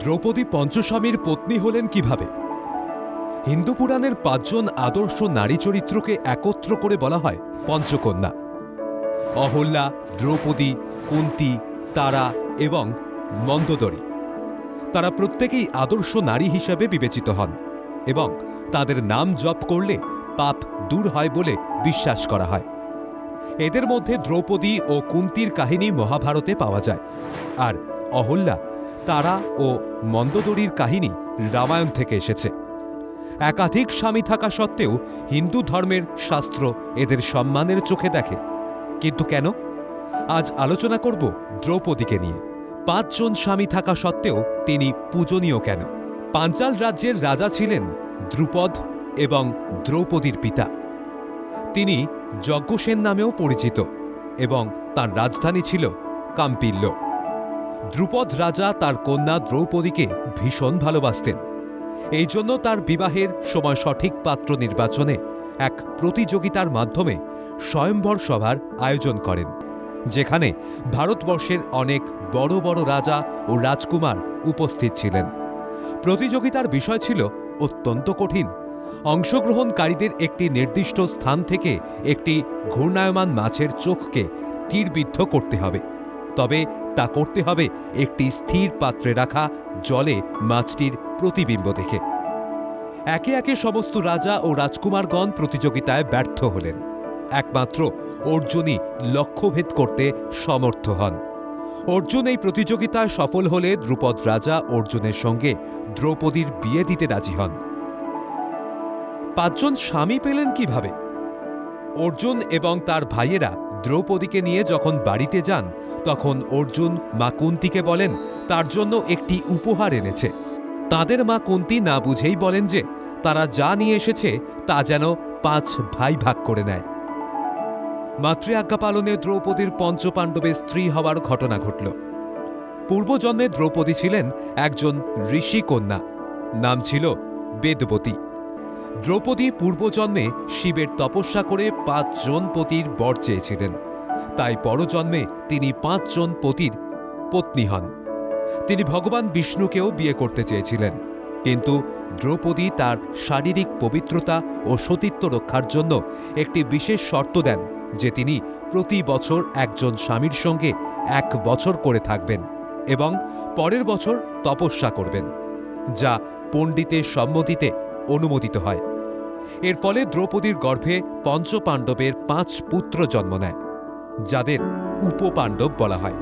দ্রৌপদী পঞ্চস্বামীর পত্নী হলেন কীভাবে? হিন্দু পুরাণের পাঁচজন আদর্শ নারী চরিত্রকে একত্র করে বলা হয় পঞ্চকন্যা। অহল্যা, দ্রৌপদী, কুন্তি, তারা এবং মন্দোদরী। তারা প্রত্যেকেই আদর্শ নারী হিসাবে বিবেচিত হন এবং তাদের নাম জপ করলে পাপ দূর হয় বলে বিশ্বাস করা হয়। এদের মধ্যে দ্রৌপদী ও কুন্তির কাহিনী মহাভারতে পাওয়া যায়। আর অহল্যা তারা ও মন্দোদরীর কাহিনী রামায়ণ থেকে এসেছে। একাধিক স্বামী থাকা সত্ত্বেও হিন্দু ধর্মের শাস্ত্র এদের সম্মানের চোখে দেখে। কিন্তু কেন? আজ আলোচনা করব দ্রৌপদীকে নিয়ে। পাঁচজন স্বামী থাকা সত্ত্বেও তিনি পূজনীয় কেন? পাঞ্চাল রাজ্যের রাজা ছিলেন দ্রুপদ এবং দ্রৌপদীর পিতা। তিনি যজ্ঞসেন নামেও পরিচিত এবং তার রাজধানী ছিল কাম্পিল্য। দ্রুপদ রাজা তার কন্যা দ্রৌপদীকে ভীষণ ভালোবাসতেন। এই জন্য তার বিবাহের সময় সঠিক পাত্র নির্বাচনে এক প্রতিযোগিতার মাধ্যমে স্বয়ম্বর সভার আয়োজন করেন, যেখানে ভারতবর্ষের অনেক বড় বড় রাজা ও রাজকুমার উপস্থিত ছিলেন। প্রতিযোগিতার বিষয় ছিল অত্যন্ত কঠিন। অংশগ্রহণকারীদের একটি নির্দিষ্ট স্থান থেকে একটি ঘূর্ণায়মান মাছের চোখকে তীরবিদ্ধ করতে হবে। তবে তা করতে হবে একটি স্থির পাত্রে রাখা জলে মাছটির প্রতিবিম্ব দেখে। একে একে সমস্ত রাজা ও রাজকুমারগণ প্রতিযোগিতায় ব্যর্থ হলেন। একমাত্র অর্জুনই লক্ষ্যভেদ করতে সমর্থ হন। অর্জুন এই প্রতিযোগিতায় সফল হলে দ্রুপদ রাজা অর্জুনের সঙ্গে দ্রৌপদীর বিয়ে দিতে রাজি হন। পাঁচজন স্বামী পেলেন কীভাবে? অর্জুন এবং তার ভাইয়েরা দ্রৌপদীকে নিয়ে যখন বাড়িতে যান, তখন অর্জুন মা কুন্তিকে বলেন, তার জন্য একটি উপহার এনেছে। তাদের মা কুন্তি না বুঝেই বলেন যে, তারা যা নিয়ে এসেছে, তা যেন পাঁচ ভাই ভাগ করে নেয়। মাতৃ আজ্ঞা পালনে দ্রৌপদীর পঞ্চপাণ্ডবের স্ত্রী হওয়ার ঘটনা ঘটল। পূর্বজন্মে দ্রৌপদী ছিলেন একজন ঋষি কন্যা, নাম ছিল বেদবতী। দ্রৌপদী পূর্বজন্মে শিবের তপস্যা করে পাঁচজন পতির বর চেয়েছিলেন। তাই পরজন্মে তিনি পাঁচজন পতির পত্নী হন। তিনি ভগবান বিষ্ণুকেও বিয়ে করতে চেয়েছিলেন। কিন্তু দ্রৌপদী তার শারীরিক পবিত্রতা ও সতীত্ব রক্ষার জন্য একটি বিশেষ শর্ত দেন, যে তিনি প্রতি বছর একজন স্বামীর সঙ্গে এক বছর করে থাকবেন এবং পরের বছর তপস্যা করবেন, যা পণ্ডিতের সম্মতিতে অনুমোদিত হয়। এর ফলে দ্রৌপদীর গর্ভে পঞ্চপাণ্ডবের পাঁচ পুত্র জন্ম নেয়, যাদের উপপাণ্ডব বলা হয়।